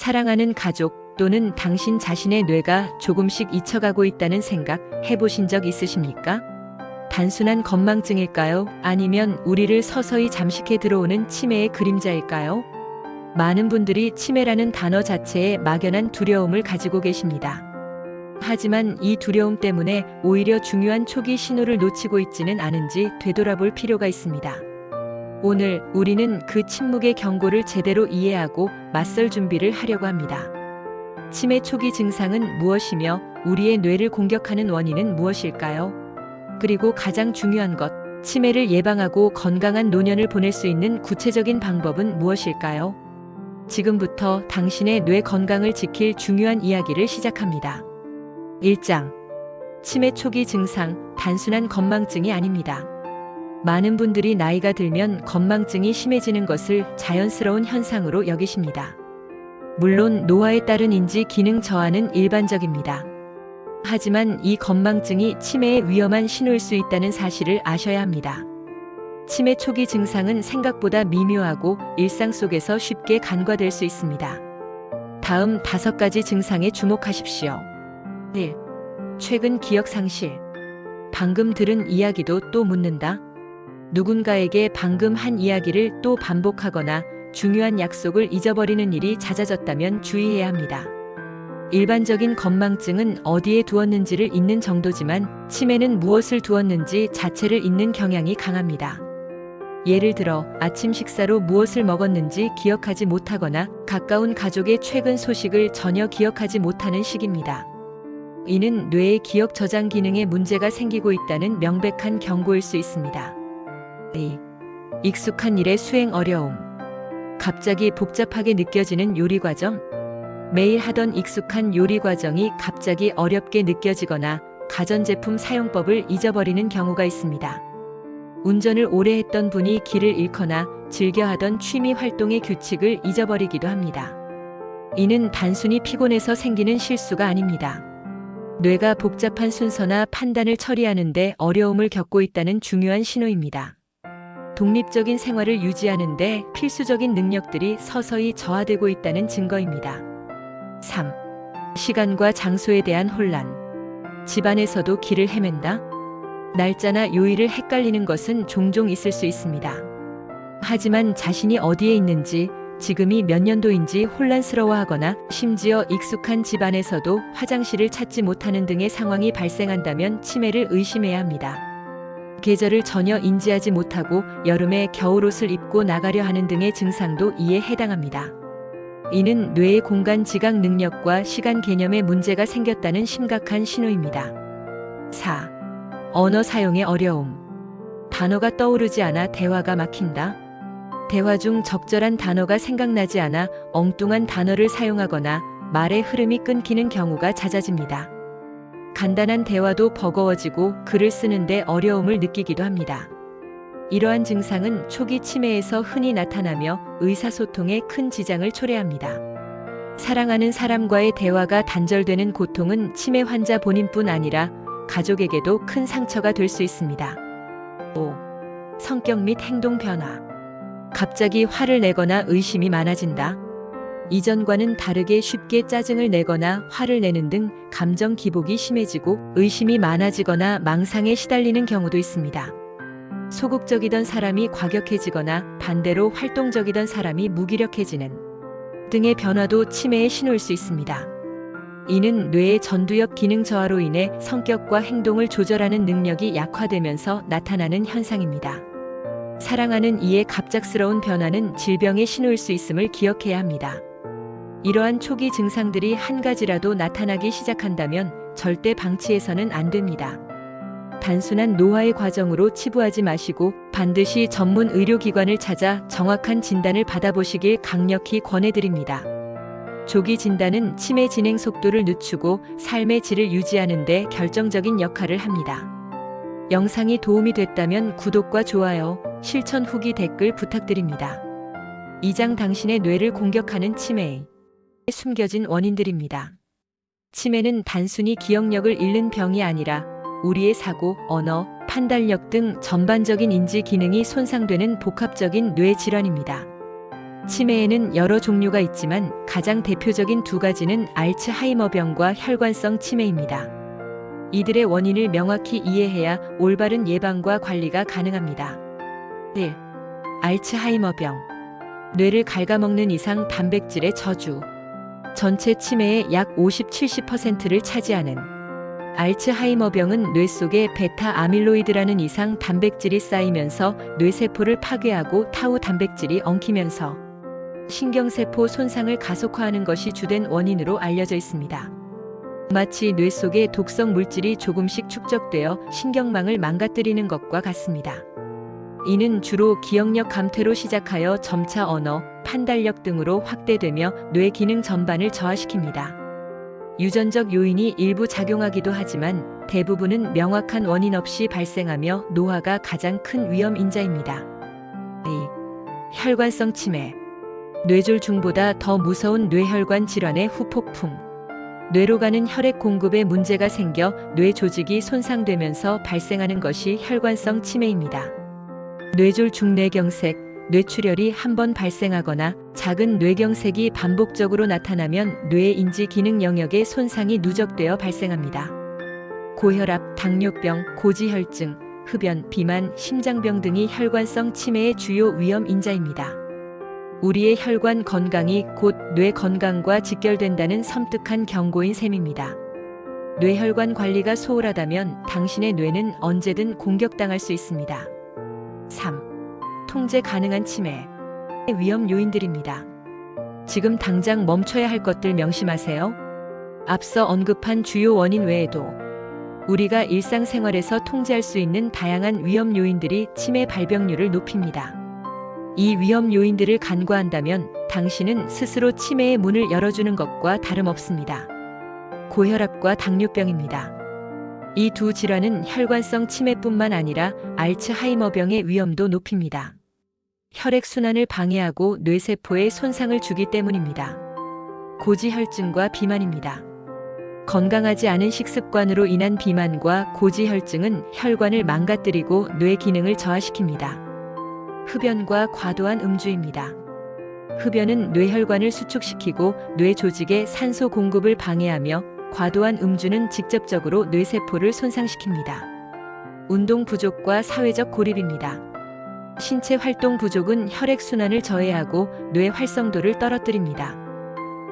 사랑하는 가족 또는 당신 자신의 뇌가 조금씩 잊혀가고 있다는 생각 해보신 적 있으십니까? 단순한 건망증일까요? 아니면 우리를 서서히 잠식해 들어오는 치매의 그림자일까요? 많은 분들이 치매라는 단어 자체에 막연한 두려움을 가지고 계십니다. 하지만 이 두려움 때문에 오히려 중요한 초기 신호를 놓치고 있지는 않은지 되돌아볼 필요가 있습니다. 오늘 우리는 그 침묵의 경고를 제대로 이해하고 맞설 준비를 하려고 합니다. 치매 초기 증상은 무엇이며 우리의 뇌를 공격하는 원인은 무엇일까요? 그리고 가장 중요한 것, 치매를 예방하고 건강한 노년을 보낼 수 있는 구체적인 방법은 무엇일까요? 지금부터 당신의 뇌 건강을 지킬 중요한 이야기를 시작합니다. 1장. 치매 초기 증상, 단순한 건망증이 아닙니다. 많은 분들이 나이가 들면 건망증이 심해지는 것을 자연스러운 현상으로 여기십니다. 물론 노화에 따른 인지 기능 저하는 일반적입니다. 하지만 이 건망증이 치매의 위험한 신호일 수 있다는 사실을 아셔야 합니다. 치매 초기 증상은 생각보다 미묘하고 일상 속에서 쉽게 간과될 수 있습니다. 다음 다섯 가지 증상에 주목하십시오. 1. 최근 기억 상실. 방금 들은 이야기도 또 묻는다. 누군가에게 방금 한 이야기를 또 반복하거나 중요한 약속을 잊어버리는 일이 잦아졌다면 주의해야 합니다. 일반적인 건망증은 어디에 두었는지를 잊는 정도지만 치매는 무엇을 두었는지 자체를 잊는 경향이 강합니다. 예를 들어 아침 식사로 무엇을 먹었는지 기억하지 못하거나 가까운 가족의 최근 소식을 전혀 기억하지 못하는 시기입니다. 이는 뇌의 기억 저장 기능에 문제가 생기고 있다는 명백한 경고일 수 있습니다. 2. 익숙한 일의 수행 어려움. 갑자기 복잡하게 느껴지는 요리 과정. 매일 하던 익숙한 요리 과정이 갑자기 어렵게 느껴지거나 가전제품 사용법을 잊어버리는 경우가 있습니다. 운전을 오래 했던 분이 길을 잃거나 즐겨 하던 취미 활동의 규칙을 잊어버리기도 합니다. 이는 단순히 피곤해서 생기는 실수가 아닙니다. 뇌가 복잡한 순서나 판단을 처리하는데 어려움을 겪고 있다는 중요한 신호입니다. 독립적인 생활을 유지하는 데 필수적인 능력들이 서서히 저하되고 있다는 증거입니다. 3. 시간과 장소에 대한 혼란. 집안에서도 길을 헤맨다? 날짜나 요일을 헷갈리는 것은 종종 있을 수 있습니다. 하지만 자신이 어디에 있는지, 지금이 몇 년도인지 혼란스러워하거나 심지어 익숙한 집안에서도 화장실을 찾지 못하는 등의 상황이 발생한다면 치매를 의심해야 합니다. 계절을 전혀 인지하지 못하고 여름에 겨울옷을 입고 나가려 하는 등의 증상도 이에 해당합니다. 이는 뇌의 공간 지각 능력과 시간 개념에 문제가 생겼다는 심각한 신호입니다. 4. 언어 사용의 어려움. 단어가 떠오르지 않아 대화가 막힌다. 대화 중 적절한 단어가 생각나지 않아 엉뚱한 단어를 사용하거나 말의 흐름이 끊기는 경우가 잦아집니다. 간단한 대화도 버거워지고 글을 쓰는데 어려움을 느끼기도 합니다. 이러한 증상은 초기 치매에서 흔히 나타나며 의사소통에 큰 지장을 초래합니다. 사랑하는 사람과의 대화가 단절되는 고통은 치매 환자 본인뿐 아니라 가족에게도 큰 상처가 될 수 있습니다. 5. 성격 및 행동 변화. 갑자기 화를 내거나 의심이 많아진다. 이전과는 다르게 쉽게 짜증을 내거나 화를 내는 등 감정 기복이 심해지고 의심이 많아지거나 망상에 시달리는 경우도 있습니다. 소극적이던 사람이 과격해지거나 반대로 활동적이던 사람이 무기력해지는 등의 변화도 치매의 신호일 수 있습니다. 이는 뇌의 전두엽 기능 저하로 인해 성격과 행동을 조절하는 능력이 약화되면서 나타나는 현상입니다. 사랑하는 이의 갑작스러운 변화는 질병의 신호일 수 있음을 기억해야 합니다. 이러한 초기 증상들이 한 가지라도 나타나기 시작한다면 절대 방치해서는 안 됩니다. 단순한 노화의 과정으로 치부하지 마시고 반드시 전문 의료기관을 찾아 정확한 진단을 받아보시길 강력히 권해드립니다. 조기 진단은 치매 진행 속도를 늦추고 삶의 질을 유지하는 데 결정적인 역할을 합니다. 영상이 도움이 됐다면 구독과 좋아요, 실천 후기 댓글 부탁드립니다. 2장 당신의 뇌를 공격하는 치매의 숨겨진 원인들입니다. 치매는 단순히 기억력을 잃는 병이 아니라 우리의 사고, 언어, 판단력 등 전반적인 인지 기능이 손상되는 복합적인 뇌 질환입니다. 치매에는 여러 종류가 있지만 가장 대표적인 두 가지는 알츠하이머병과 혈관성 치매입니다. 이들의 원인을 명확히 이해해야 올바른 예방과 관리가 가능합니다. 1. 알츠하이머병. 뇌를 갉아먹는 이상 단백질의 저주. 전체 치매의 약 50-70%를 차지하는 알츠하이머병은 뇌 속에 베타 아밀로이드라는 이상 단백질이 쌓이면서 뇌세포를 파괴하고 타우 단백질이 엉키면서 신경세포 손상을 가속화하는 것이 주된 원인으로 알려져 있습니다. 마치 뇌 속에 독성 물질이 조금씩 축적되어 신경망을 망가뜨리는 것과 같습니다. 이는 주로 기억력 감퇴로 시작하여 점차 언어, 판단력 등으로 확대되며 뇌 기능 전반을 저하시킵니다. 유전적 요인이 일부 작용하기도 하지만 대부분은 명확한 원인 없이 발생하며 노화가 가장 큰 위험 인자입니다. 2. 혈관성 치매. 뇌졸중보다 더 무서운 뇌혈관 질환의 후폭풍. 뇌로 가는 혈액 공급에 문제가 생겨 뇌 조직이 손상되면서 발생하는 것이 혈관성 치매입니다. 뇌졸중 뇌경색, 뇌출혈이 한 번 발생하거나 작은 뇌경색이 반복적으로 나타나면 뇌 인지 기능 영역의 손상이 누적되어 발생합니다. 고혈압, 당뇨병, 고지혈증, 흡연, 비만, 심장병 등이 혈관성 치매의 주요 위험 인자입니다. 우리의 혈관 건강이 곧 뇌 건강과 직결된다는 섬뜩한 경고인 셈입니다. 뇌혈관 관리가 소홀하다면 당신의 뇌는 언제든 공격당할 수 있습니다. 3. 통제 가능한 치매. 위험 요인들입니다. 지금 당장 멈춰야 할 것들 명심하세요. 앞서 언급한 주요 원인 외에도 우리가 일상생활에서 통제할 수 있는 다양한 위험 요인들이 치매 발병률을 높입니다. 이 위험 요인들을 간과한다면 당신은 스스로 치매의 문을 열어주는 것과 다름없습니다. 고혈압과 당뇨병입니다. 이 두 질환은 혈관성 치매뿐만 아니라 알츠하이머병의 위험도 높입니다. 혈액순환을 방해하고 뇌세포에 손상을 주기 때문입니다. 고지혈증과 비만입니다. 건강하지 않은 식습관으로 인한 비만과 고지혈증은 혈관을 망가뜨리고 뇌 기능을 저하시킵니다. 흡연과 과도한 음주입니다. 흡연은 뇌혈관을 수축시키고 뇌 조직의 산소 공급을 방해하며 과도한 음주는 직접적으로 뇌세포를 손상시킵니다. 운동 부족과 사회적 고립입니다. 신체 활동 부족은 혈액순환을 저해하고 뇌 활성도를 떨어뜨립니다.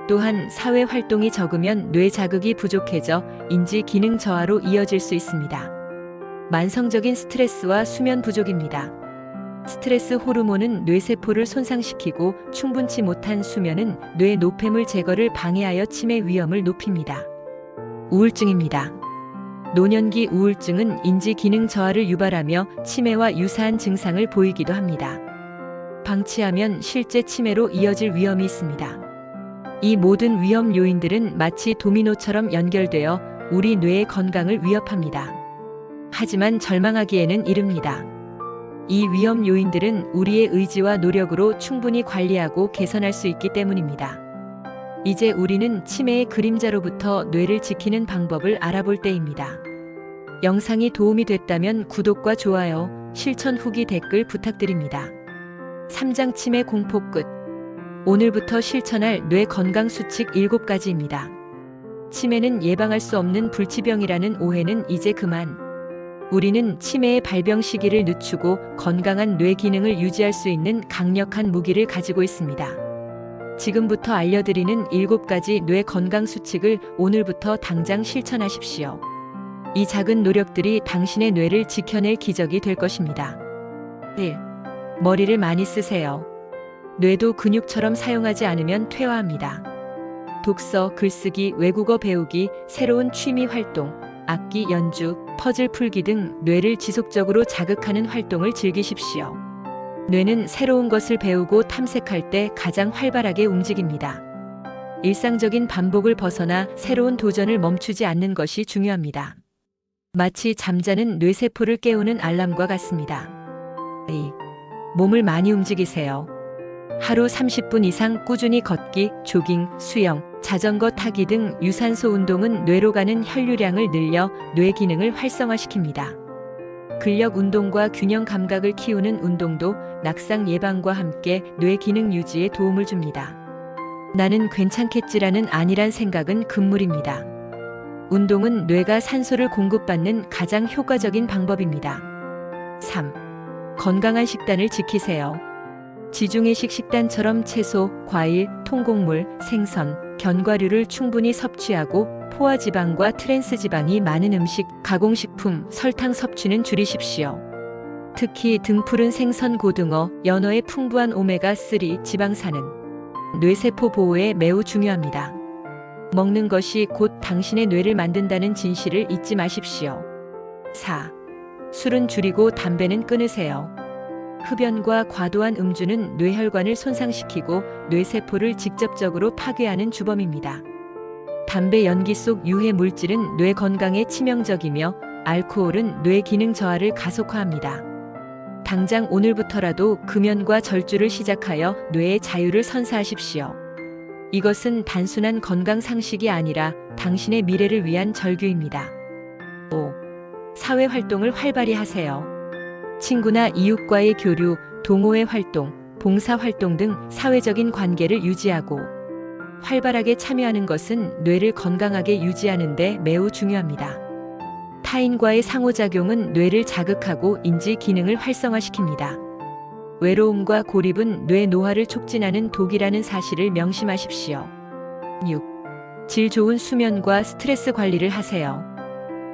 또한 사회 활동이 적으면 뇌 자극이 부족해져 인지 기능 저하로 이어질 수 있습니다. 만성적인 스트레스와 수면 부족입니다. 스트레스 호르몬은 뇌세포를 손상시키고 충분치 못한 수면은 뇌 노폐물 제거를 방해하여 치매 위험을 높입니다. 우울증입니다. 노년기 우울증은 인지 기능 저하를 유발하며 치매와 유사한 증상을 보이기도 합니다. 방치하면 실제 치매로 이어질 위험이 있습니다. 이 모든 위험 요인들은 마치 도미노처럼 연결되어 우리 뇌의 건강을 위협합니다. 하지만 절망하기에는 이릅니다. 이 위험 요인들은 우리의 의지와 노력으로 충분히 관리하고 개선할 수 있기 때문입니다. 이제 우리는 치매의 그림자로부터 뇌를 지키는 방법을 알아볼 때입니다. 영상이 도움이 됐다면 구독과 좋아요, 실천 후기 댓글 부탁드립니다. 3장 치매 공포 끝. 오늘부터 실천할 뇌 건강 수칙 7가지입니다. 치매는 예방할 수 없는 불치병이라는 오해는 이제 그만. 우리는 치매의 발병 시기를 늦추고 건강한 뇌 기능을 유지할 수 있는 강력한 무기를 가지고 있습니다. 지금부터 알려드리는 7가지 뇌 건강 수칙을 오늘부터 당장 실천하십시오. 이 작은 노력들이 당신의 뇌를 지켜낼 기적이 될 것입니다. 1. 머리를 많이 쓰세요. 뇌도 근육처럼 사용하지 않으면 퇴화합니다. 독서, 글쓰기, 외국어 배우기, 새로운 취미 활동, 악기 연주, 퍼즐 풀기 등 뇌를 지속적으로 자극하는 활동을 즐기십시오. 뇌는 새로운 것을 배우고 탐색할 때 가장 활발하게 움직입니다. 일상적인 반복을 벗어나 새로운 도전을 멈추지 않는 것이 중요합니다. 마치 잠자는 뇌세포를 깨우는 알람과 같습니다. 2. 몸을 많이 움직이세요. 하루 30분 이상 꾸준히 걷기, 조깅, 수영, 자전거 타기 등 유산소 운동은 뇌로 가는 혈류량을 늘려 뇌 기능을 활성화시킵니다. 근력 운동과 균형 감각을 키우는 운동도 낙상 예방과 함께 뇌 기능 유지에 도움을 줍니다. 나는 괜찮겠지라는 아니란 생각은 금물입니다. 운동은 뇌가 산소를 공급받는 가장 효과적인 방법입니다. 3. 건강한 식단을 지키세요. 지중해식 식단처럼 채소, 과일, 통곡물, 생선, 견과류를 충분히 섭취하고 포화지방과 트랜스지방이 많은 음식, 가공식품, 설탕 섭취는 줄이십시오. 특히 등푸른 생선 고등어, 연어의 풍부한 오메가3 지방산은 뇌세포 보호에 매우 중요합니다. 먹는 것이 곧 당신의 뇌를 만든다는 진실을 잊지 마십시오. 4. 술은 줄이고 담배는 끊으세요. 흡연과 과도한 음주는 뇌혈관을 손상시키고 뇌세포를 직접적으로 파괴하는 주범입니다. 담배 연기 속 유해 물질은 뇌 건강에 치명적이며 알코올은 뇌 기능 저하를 가속화합니다. 당장 오늘부터라도 금연과 절주를 시작하여 뇌의 자유를 선사하십시오. 이것은 단순한 건강 상식이 아니라 당신의 미래를 위한 절규입니다. 5. 사회 활동을 활발히 하세요. 친구나 이웃과의 교류, 동호회 활동, 봉사 활동 등 사회적인 관계를 유지하고 활발하게 참여하는 것은 뇌를 건강하게 유지하는 데 매우 중요합니다. 타인과의 상호작용은 뇌를 자극하고 인지 기능을 활성화시킵니다. 외로움과 고립은 뇌 노화를 촉진하는 독이라는 사실을 명심하십시오. 6. 질 좋은 수면과 스트레스 관리를 하세요.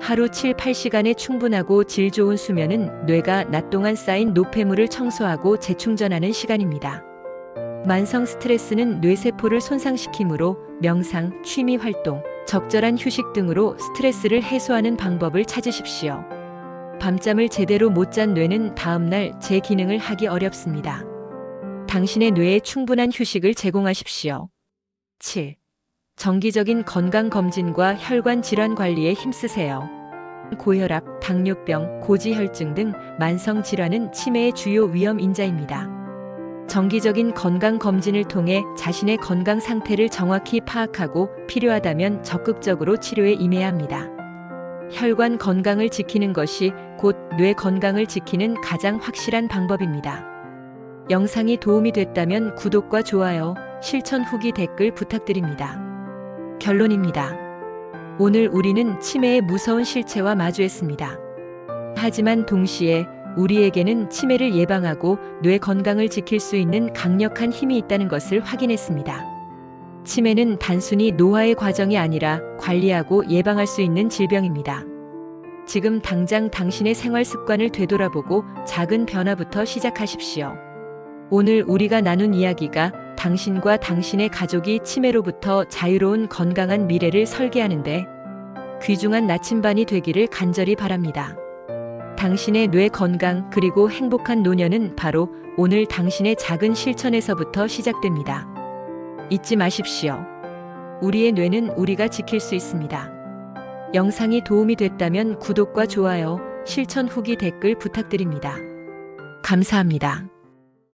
하루 7, 8시간의 충분하고 질 좋은 수면은 뇌가 낮 동안 쌓인 노폐물을 청소하고 재충전하는 시간입니다. 만성 스트레스는 뇌세포를 손상시키므로 명상, 취미 활동, 적절한 휴식 등으로 스트레스를 해소하는 방법을 찾으십시오. 밤잠을 제대로 못 잔 뇌는 다음날 제 기능을 하기 어렵습니다. 당신의 뇌에 충분한 휴식을 제공하십시오. 7. 정기적인 건강 검진과 혈관 질환 관리에 힘쓰세요. 고혈압, 당뇨병, 고지혈증 등 만성 질환은 치매의 주요 위험 인자입니다. 정기적인 건강 검진을 통해 자신의 건강 상태를 정확히 파악하고 필요하다면 적극적으로 치료에 임해야 합니다. 혈관 건강을 지키는 것이 곧 뇌 건강을 지키는 가장 확실한 방법입니다. 영상이 도움이 됐다면 구독과 좋아요, 실천 후기 댓글 부탁드립니다. 결론입니다. 오늘 우리는 치매의 무서운 실체와 마주했습니다. 하지만 동시에 우리에게는 치매를 예방하고 뇌 건강을 지킬 수 있는 강력한 힘이 있다는 것을 확인했습니다. 치매는 단순히 노화의 과정이 아니라 관리하고 예방할 수 있는 질병입니다. 지금 당장 당신의 생활 습관을 되돌아보고 작은 변화부터 시작하십시오. 오늘 우리가 나눈 이야기가 당신과 당신의 가족이 치매로부터 자유로운 건강한 미래를 설계하는데 귀중한 나침반이 되기를 간절히 바랍니다. 당신의 뇌 건강 그리고 행복한 노년은 바로 오늘 당신의 작은 실천에서부터 시작됩니다. 잊지 마십시오. 우리의 뇌는 우리가 지킬 수 있습니다. 영상이 도움이 됐다면 구독과 좋아요, 실천 후기 댓글 부탁드립니다. 감사합니다.